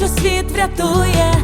що світ врятує.